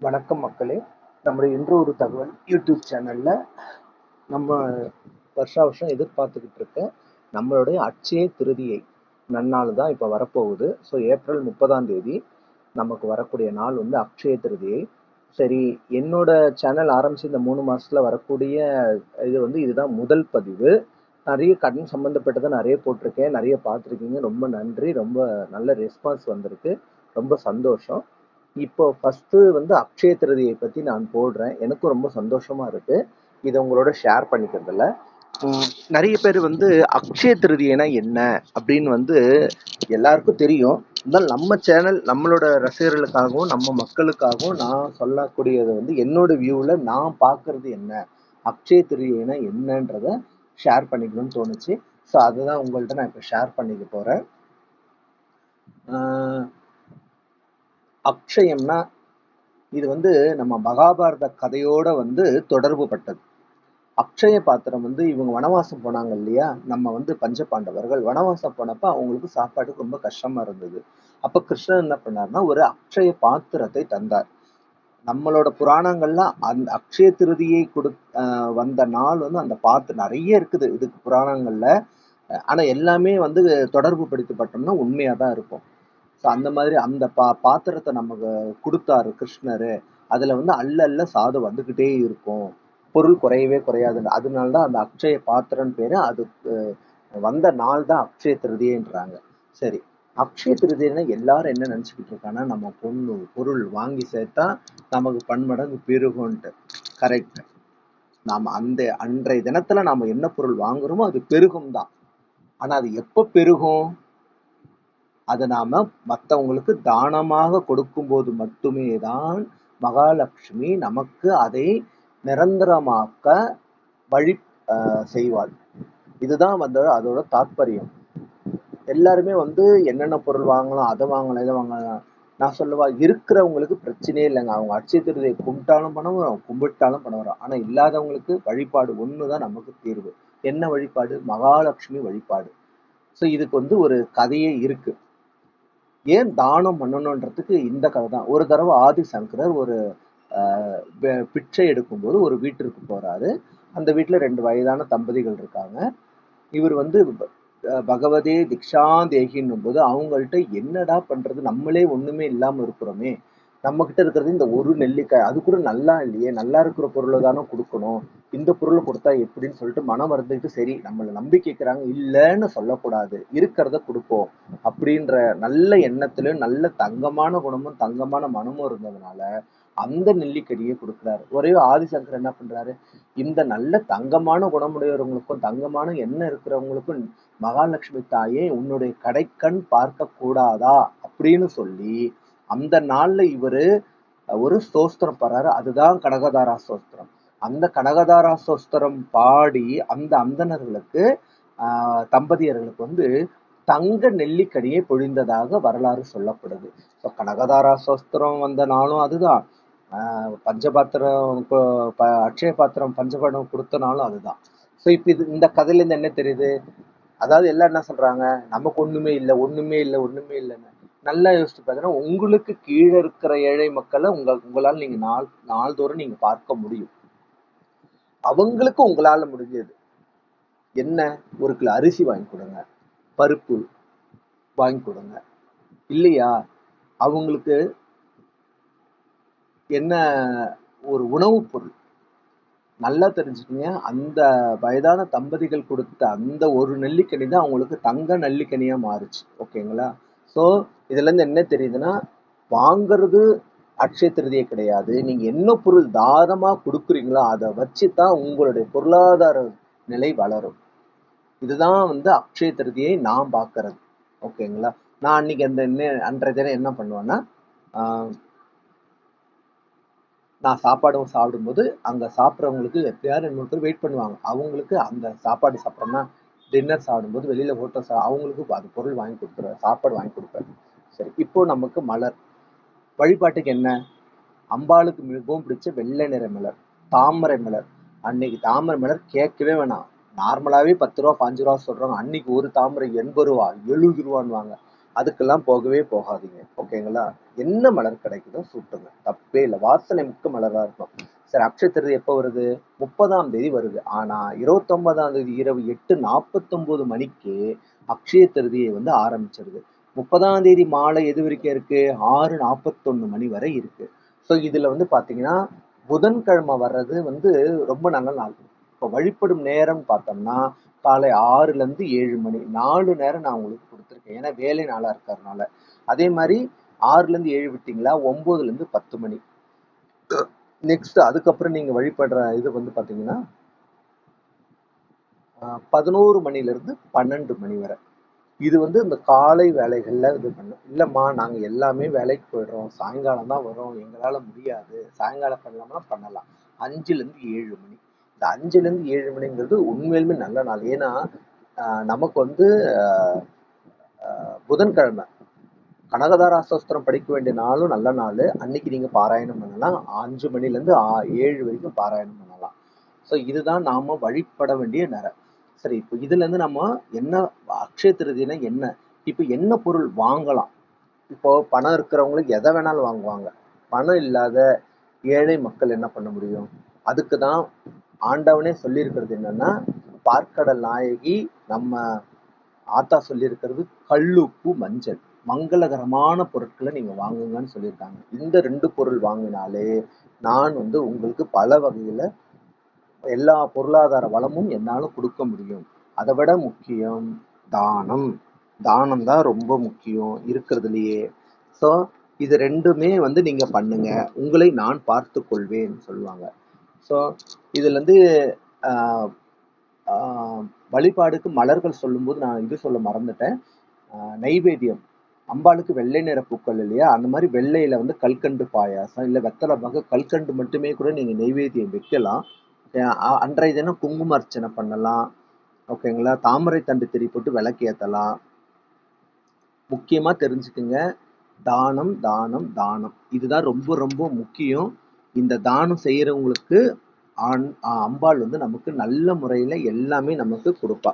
வணக்கம் மக்களே. நம்முடைய இன்று ஒரு தகவல் யூடியூப் சேனல்ல நம்ம வருஷா வருஷம் எதிர்பார்த்துக்கிட்டு இருக்க நம்மளுடைய அட்சய திருதியை நன்னாள் தான் இப்போ வரப்போகுது. ஸோ ஏப்ரல் முப்பதாம் தேதி நமக்கு வரக்கூடிய நாள் வந்து அக்ஷய திருதியை. சரி என்னோட சேனல் ஆரம்பித்து இந்த மூணு மாதத்தில் வரக்கூடிய இது வந்து இதுதான் முதல் பதிவு. நிறைய கடன் சம்மந்தப்பட்டதை நிறைய போட்டிருக்கேன் நிறைய பார்த்துருக்கீங்க. ரொம்ப நன்றி. ரொம்ப நல்ல ரெஸ்பான்ஸ் வந்திருக்கு. ரொம்ப சந்தோஷம். இப்போ ஃபஸ்ட்டு வந்து அக்ஷய திருதியை பற்றி நான் போடுறேன். எனக்கும் ரொம்ப சந்தோஷமாக இருக்குது இதை உங்களோட ஷேர் பண்ணிக்கிறதுல. நிறைய பேர் வந்து அக்ஷய திருதியைனா என்ன அப்படின்னு வந்து எல்லாருக்கும் தெரியும். இருந்தாலும் நம்ம சேனல் நம்மளோட ரசிகர்களுக்காகவும் நம்ம மக்களுக்காகவும் நான் சொல்லக்கூடியது வந்து என்னோட வியூவில் நான் பார்க்கறது என்ன? அக்ஷய திருதியனா என்னன்றத ஷேர் பண்ணிக்கணும்னு தோணுச்சு. ஸோ அதுதான் உங்கள்கிட்ட நான் இப்போ ஷேர் பண்ணிக்க போகிறேன் அக்ஷயம்னா இது வந்து நம்ம மகாபாரத கதையோட வந்து தொடர்பு பட்டது. அக்ஷய பாத்திரம் வந்து இவங்க வனவாசம் போனாங்க இல்லையா? நம்ம வந்து பஞ்சபாண்டவர்கள் வனவாசம் போனப்ப அவங்களுக்கு சாப்பாட்டுக்கு ரொம்ப கஷ்டமா இருந்தது. அப்ப கிருஷ்ணன் என்ன பண்ணார்னா ஒரு அக்ஷய பாத்திரத்தை தந்தார். நம்மளோட புராணங்கள்ல அந்த அக்ஷய திருதியை கொடு வந்த நாள் வந்து அந்த பாத்து நிறைய இருக்குது. இதுக்கு புராணங்கள்ல ஆனா எல்லாமே வந்து தொடர்பு படுத்தப்பட்டோம்னா உண்மையா தான் இருக்கும். ஸோ அந்த மாதிரி அந்த பா பாத்திரத்தை நமக்கு கொடுத்தாரு கிருஷ்ணர் அதில் வந்து அல்ல அல்ல சாது வந்துக்கிட்டே இருக்கும். பொருள் குறையவே குறையாது. அதனால தான் அந்த அக்ஷய பாத்திரன்னு பேர் அதுக்கு வந்த நாள் தான் அக்ஷய திருதியன்றாங்க. சரி அக்ஷய திருதினா எல்லாரும் என்ன நினச்சிக்கிட்டு இருக்காங்கன்னா நம்ம பொண்ணு பொருள் வாங்கி சேர்த்தா நமக்கு பன்மடங்கு பெருகும்ன்ட்டு. கரெக்ட் நாம் அந்த அன்றைய தினத்தில் நாம் என்ன பொருள் வாங்குறோமோ அது பெருகும் தான் ஆனால் அது எப்போ பெருகும்? அதை நாம் மற்றவங்களுக்கு தானமாக கொடுக்கும்போது மட்டுமே தான் மகாலட்சுமி நமக்கு அதை நிரந்தரமாக்க வழி ஆஹ் செய்வாள். இதுதான் வந்து அதோட தாற்பயம் எல்லாருமே வந்து என்னென்ன பொருள் வாங்கலாம் அதை வாங்கலாம் இதை வாங்கலாம். நான் சொல்லுவா இருக்கிறவங்களுக்கு பிரச்சனையே இல்லைங்க. அவங்க அட்சய திருதியை கும்பிட்டாலும் பணம் வரும் கும்பிட்டாலும் பணம் வரும். ஆனால் இல்லாதவங்களுக்கு வழிபாடு ஒண்ணுதான் நமக்கு தீர்வு. என்ன வழிபாடு? மகாலட்சுமி வழிபாடு. ஸோ இதுக்கு வந்து ஒரு கதையே இருக்குது ஏன் தானம் பண்ணணுன்றதுக்கு இந்த கதை தான். ஒரு தடவை ஆதிசங்கரர் ஒரு பிச்சை எடுக்கும்போது ஒரு வீட்டிற்கு போறாரு. அந்த வீட்டில் ரெண்டு வயதான தம்பதிகள் இருக்காங்க. இவர் வந்து ப- அஹ் தேகின்னும் போது அவங்கள்ட்ட என்னடா பண்றது? நம்மளே ஒண்ணுமே இல்லாம இருக்கிறோமே. நம்ம கிட்ட இருக்கிறது இந்த ஒரு நெல்லிக்காய். அது கூட நல்லா இல்லையே. நல்லா இருக்கிற பொருளை தானே கொடுக்கணும். இந்த பொருளை கொடுத்தா எப்படின்னு சொல்லிட்டு மனம் வருந்துக்கிட்டு சரி நம்மளை நம்பி கேட்குறாங்க இல்லைன்னு சொல்லக்கூடாது. இருக்கிறத கொடுப்போம். அப்படின்ற நல்ல எண்ணத்திலும் நல்ல தங்கமான குணமும் தங்கமான மனமும் இருந்ததுனால அந்த நெல்லிக்கடியை கொடுக்குறாரு. ஒரே ஆதிசங்கர் என்ன பண்றாரு? இந்த நல்ல தங்கமான குணமுடையவர்களுக்கும் தங்கமான எண்ணம் இருக்கிறவங்களுக்கும் மகாலட்சுமி தாயே உன்னுடைய கடைக்கண் பார்க்க கூடாதா அப்படின்னு சொல்லி அந்த நாள்ல இவரு ஒரு ஸ்தோத்திரம் பாடுறாரு. அதுதான் கனகதாரா ஸ்தோத்திரம் அந்த கனகதாரா ஸ்தோத்திரம் பாடி அந்த அந்தணர்களுக்கு ஆஹ் தம்பதியர்களுக்கு வந்து தங்க நெல்லிக்கனியை பொழிந்ததாக வரலாறு சொல்லப்படுது. ஸோ கனகதாரா சோஸ்திரம் வந்த நாளும் அதுதான். ஆஹ் பஞ்சபாத்திரம் கொ- அட்சய பாத்திரம் பஞ்சபாடம் கொடுத்த நாளும் அதுதான். ஸோ இப்போ இது இந்த கதையில இருந்து என்ன தெரியுது? அதாவது எல்லாம் என்ன சொல்றாங்க? நமக்கு ஒண்ணுமே இல்லை ஒண்ணுமே இல்லை ஒண்ணுமே இல்லைன்னு. நல்லா யோசிச்சு பார்த்தீங்கன்னா உங்களுக்கு கீழே இருக்கிற ஏழை மக்களை உங்க உங்களால் நீங்க நாள் நாள்தோறும் நீங்க பார்க்க முடியும். அவங்களுக்கு உங்களால முடிஞ்சது. என்ன? ஒரு கிலோ அரிசி வாங்கி கொடுங்க. பருப்பு வாங்கி கொடுங்க. இல்லையா? அவங்களுக்கு என்ன ஒரு உணவுப் பொருள்? நல்லா தெரிஞ்சுக்கங்க. அந்த வயதான தம்பதிகள் கொடுத்த அந்த ஒரு நெல்லிக்கனி தான் அவங்களுக்கு தங்க நெல்லிக்கனியா மாறுச்சு. ஓகேங்களா? ஸோ இதுல இருந்து என்ன தெரியுதுன்னா வாங்குறது அட்சய திருதியே கிடையாது. நீங்க என்ன பொருள் தாரமா கொடுக்குறீங்களோ அதை வச்சு தான் உங்களுடைய பொருளாதார நிலை வளரும். இதுதான் வந்து அக்ஷய திருதியை நான் பார்க்கறது. ஓகேங்களா? நான் அன்னைக்கு அந்த என்ன- அன்றைய தினம் என்ன பண்ணுவேன்னா ஆஹ் நான் சாப்பாடும் சாப்பிடும்போது அங்க சாப்பிட்றவங்களுக்கு எப்பயாவது ரெண்டு மூணு வெயிட் பண்ணுவாங்க. அவங்களுக்கு அந்த சாப்பாடு சாப்பிட்றோம்னா டின்னர் சாப்பிடும்போது வெளியில ஹோட்டல் சா அவங்களுக்கு அது பொருள் வாங்கி கொடுத்துருவேன் சாப்பாடு வாங்கி கொடுப்பேன். சரி இப்போ நமக்கு மலர். வழிபாட்டுக்கு என்ன? அம்பாளுக்கு மிகவும் பிடிச்ச வெள்ளை நிற மலர் தாமரை மலர். அன்னைக்கு தாமரை மலர் கேட்கவே வேணாம். நார்மலாகவே பத்து ரூபா பாஞ்சு ரூபா சொல்கிறாங்க அன்னைக்கு ஒரு தாமரை எண்பது ரூபா எழுபது ரூபான்வாங்க அதுக்கெல்லாம் போகவே போகாதீங்க ஓகேங்களா? என்ன மலர் கிடைக்குதோ சுட்டுங்க. தப்பே இல்லை. வாசனை மிக்க மலராக இருக்கும். சரி அக்ஷய திருதி எப்போ வருது? முப்பதாம் தேதி வருது. ஆனால் இருபத்தொன்பதாம் தேதி இரவு எட்டு நாற்பத்தொம்போது மணிக்கு அக்ஷய திருதியை வந்து ஆரம்பிச்சிருது. முப்பதாம் தேதி மாலை எது வரைக்கும் இருக்கு? ஆறு நாற்பத்தொன்னு மணி வரை இருக்கு. ஸோ இதுல வந்து பாத்தீங்கன்னா புதன்கிழமை வர்றது வந்து ரொம்ப நல்ல நாள். இப்போ வழிபடும் நேரம் பார்த்தோம்னா காலை ஆறுல இருந்து ஏழு மணி. நாலு நேரம் நான் உங்களுக்கு கொடுத்துருக்கேன். ஏன்னா வேலை நாளா இருக்கிறதுனால. அதே மாதிரி ஆறுல இருந்து ஏழு விட்டீங்களா? ஒன்பதுல இருந்து பத்து மணி. நெக்ஸ்ட் அதுக்கப்புறம் நீங்க வழிபடுற இது வந்து பாத்தீங்கன்னா பதினோரு மணில இருந்து பன்னெண்டு மணி வரை. இது வந்து இந்த காலை வேலைகளில் இது பண்ணும். இல்லைம்மா நாங்கள் எல்லாமே வேலைக்கு போயிடுறோம். சாயங்காலம் தான் வரோம். எங்களால் முடியாது. சாயங்காலம் பண்ணலாம்னா பண்ணலாம். அஞ்சுலேருந்து ஏழு மணி. இந்த அஞ்சுலேருந்து ஏழு மணிங்கிறது உண்மையிலுமே நல்ல நாள். ஏன்னா நமக்கு வந்து புதன்கிழமை. கனகதாரா சாஸ்திரம் படிக்க வேண்டிய நாளும் நல்ல நாள். அன்னைக்கு நீங்கள் பாராயணம் பண்ணலாம். அஞ்சு மணிலேருந்து ஆ- ஏழு வரைக்கும் பாராயணம் பண்ணலாம். ஸோ இதுதான் நாம் வழிபட வேண்டிய நேரம் சரி இப்போ இதுல இருந்து நம்ம என்ன அக்ஷய திருதினா என்ன? இப்போ என்ன பொருள் வாங்கலாம்? இப்போ பணம் இருக்கிறவங்களுக்கு எதை வேணாலும் வாங்குவாங்க. பணம் இல்லாத ஏழை மக்கள் என்ன பண்ண முடியும்? அதுக்கு தான் ஆண்டவனே சொல்லியிருக்கிறது என்னன்னா பார்க்கடல் நாயகி நம்ம ஆத்தா சொல்லியிருக்கிறது கல்லுப்பு மஞ்சள். மங்களகரமான பொருட்களை நீங்க வாங்குங்கன்னு சொல்லியிருக்காங்க. இந்த ரெண்டு பொருள் வாங்கினாலே நான் வந்து உங்களுக்கு பல வகையில எல்லா பொருளாதார வளமும் என்னால கொடுக்க முடியும். அதை விட முக்கியம் தானம். தானம் தான் ரொம்ப முக்கியம் இருக்கிறதுலையே. ஸோ இது ரெண்டுமே வந்து நீங்க பண்ணுங்க. உங்களை நான் பார்த்து கொள்வேன் சொல்லுவாங்க. ஸோ இதுல இருந்து ஆஹ் ஆஹ் வழிபாடுக்கு மலர்கள் சொல்லும்போது நான் இது சொல்ல மறந்துட்டேன். ஆஹ் நைவேத்தியம். அம்பாளுக்கு வெள்ளை நிற பூக்கள் இல்லையா? அந்த மாதிரி வெள்ளையில வந்து கல்கண்டு பாயாசம் இல்ல வெத்தலை பாக்கு கல்கண்டு மட்டுமே கூட நீங்க நெய்வேத்தியம் வைக்கலாம். அன்றைய தினம் குங்கும அர்ச்சனை பண்ணலாம். ஓகேங்களா தாமரை தண்டு திரி போட்டு விளக்கு ஏற்றலாம் முக்கியமாக தெரிஞ்சுக்குங்க தானம் தானம் தானம். இதுதான் ரொம்ப ரொம்ப முக்கியம். இந்த தானம் செய்கிறவங்களுக்கு ஆண் அம்பாள் வந்து நமக்கு நல்ல முறையில் எல்லாமே நமக்கு கொடுப்பா.